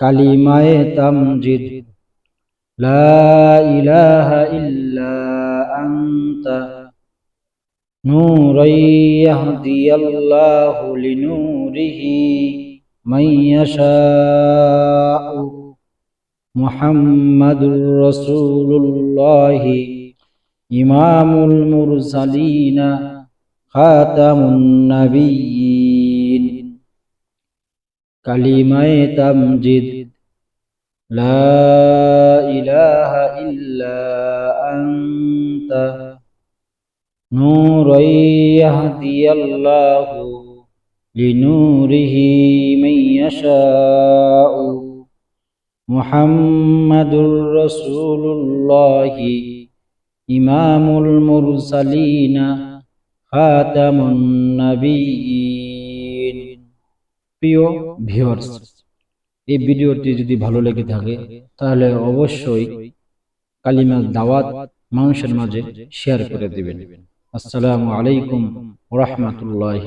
কালিমায়ে তামজিদ লা ইলাহা ইল্লা আনতা نورا يهدي الله لنوره من يشاء محمد رسول الله إمام المرسلين خاتم النبيين কালিমায় তামজিদ। লা ইলাহা ইল্লা আনতা নূরাই ইয়াহদিয়াল্লাহু লিনূরিহি মান ইয়াশাউ। মুহাম্মাদুর রাসূলুল্লাহি ইমামুল মুরসালিনা খাতামুন নাবিয়্যিন। প্রিয় ভিউয়ার্স এই ভিডিওটি যদি ভালো লেগে থাকে, তাহলে অবশ্যই কালিমার দাওয়াত মানুষের মাঝে শেয়ার করে দেবেন। আসসালামু আলাইকুম রহমতুল্লাহ